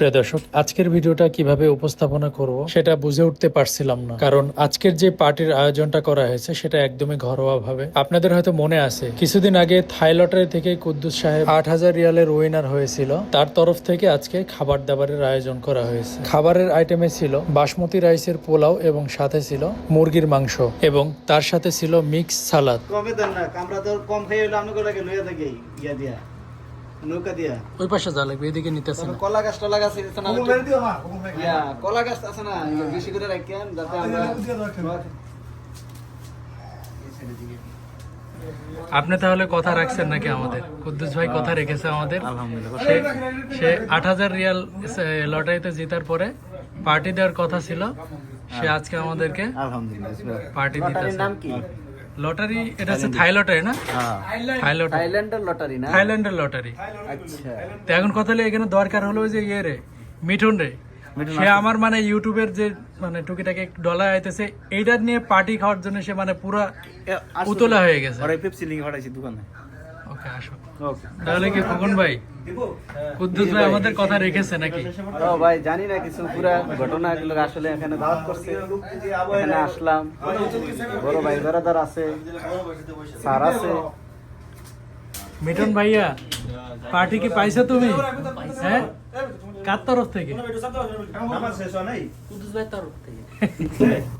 প্রিয় দর্শক, আজকের ভিডিওটা কীভাবে উপস্থাপনা করব সেটা বুঝে উঠতে পারছিলাম না। কারণ আজকের যে পার্টির আয়োজনটা করা হয়েছে সেটা একদমই ঘরোয়া ভাবে আপনাদের হয়তো মনে আছে, কিছুদিন আগে থাই লটারি থেকে কুদ্দুস সাহেব আট হাজার রিয়ালের উইনার হয়েছিল। তার তরফ থেকে আজকে খাবার দাবারের আয়োজন করা হয়েছে। খাবারের আইটেমে ছিল বাসমতি রাইসের পোলাও এবং সাথে ছিল মুরগির মাংস এবং তার সাথে ছিল মিক্স সালাদ কমে দেন না আমরা তো কম আপনি লইয়া থাকি, ইয়া দিয়া। নৌকা দিয়া। ওই পাশে যা লাগবে এদিকে নিতেছে কলা গাছ টলা গাছ আছে না? ইয়া কলা গাছ আছে না? বেশি করে রাখেন যাতে আমরা আপনি তাহলে কথা রাখছেন নাকি আমাদের? কুদ্দুস ভাই কথা রেখেছে আমাদের। সে- সে আট হাজার রিয়াল লটারিতে জেতার পরে পার্টি দেওয়ার কথা ছিল। সে আজকে আমাদেরকে পার্টি দিতেছে। নাম কি? লটারি এটা হচ্ছে থাই লটারি না? হ্যাঁ। থাই লটারি। থাইল্যান্ডের লটারি না? থাইল্যান্ডের লটারি। আচ্ছা। তো এখন কথা হলো এখানে দরকার হলো ওই যে ইয়ে রে মিঠুন রে সে আমার মানে ইউটিউবের যে মানে টুকিটাকে ডলার আইতেছে এইটা নিয়ে পার্টি খাওয়ার জন্য সে মানে পুরা উতলা হয়ে গেছে। ওরে পেপসি লিঙ্ক হটাইছি দোকানে। ওকে আসো। তাহলে কি খোকন ভাই? কুদ্দুস ভাই আমাদের কথা রেখেছে নাকি? ও ভাই জানি না কিছু পুরা ঘটনা আসলে এখানে দাওয়াত করছে। এখানে আসলাম। বড় ভাই বেড়াদার আছে স্যার আছে। মিঠুন ভাইয়া পার্টি কি পাইছো তুমি? হ্যাঁ? কার তরফ থেকে।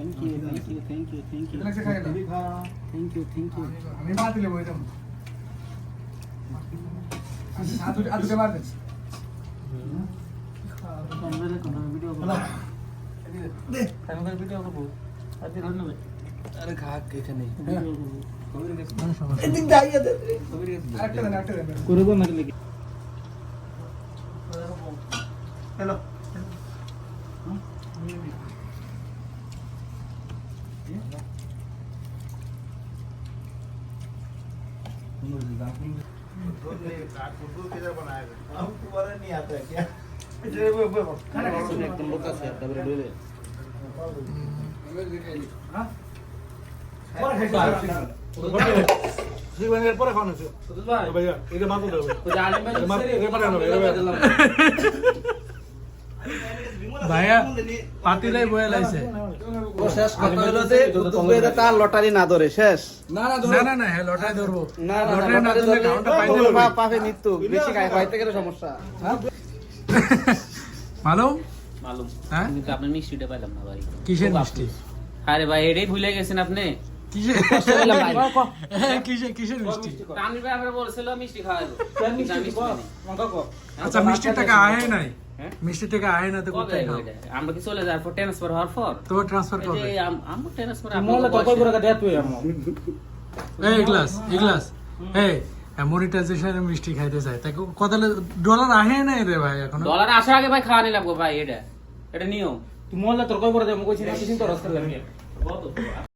Thank you thank you thank you thank you thank you thank you मी मात दिले बोय तुम हात उठ हात उठ मार दे कॅमेरा कोणा व्हिडिओ बघ दे कॅमेरा व्हिडिओ बघ आधी रन अरे घाक घेते नाही एंडिंग दाई येते करेक्ट करेक्ट करू बघ मरले हेलो পরে খাওয়ানো ভাইয়া ভাইয়া পাতিলাই বয়ে লাইছে। শেষ কথা হলো যে তার লটারি না ধরে শেষ। না না না না না হ্যাঁ লটারি ধরবো। না না লটারি ধরলে ধরলে কাউন্টটা পাইতে ওর পাবে মৃত্যু। বেশি খায় খাইতে গেলে সমস্যা। মালুম? মালুম। হ্যাঁ? কিন্তু আপনার মিষ্টিটা পাইলাম না ভাই। কিসের মিষ্টি? আরে ভাই এটাই ভুলে গেছেন আপনি? হ্যাঁ, কিসের কিসের মিষ্টি। আচ্ছা মিষ্টির টাকা আহে নাই? হ্যাঁ? মিষ্টির টাকা আহে না তো কোথায় খাও। আমরা কি চলে যাওয়ার পর ট্রান্সফার হওয়ার পর? তোমার ট্রান্সফার এই করবে যে আম- আমার ট্রান্সফার এই গ্লাস এই গ্লাস এই মনিটাইজেশনের মিষ্টি খাইতে চাই তাই কত ডলার আহে নাই রে ভাই এখন? ডলার আসার আগে ভাই খাওয়া নিলাম গো ভাই এটা। এটা নিয়ম। তুমি তোর কই করে দেবো কইছি না কিছু তো রস করে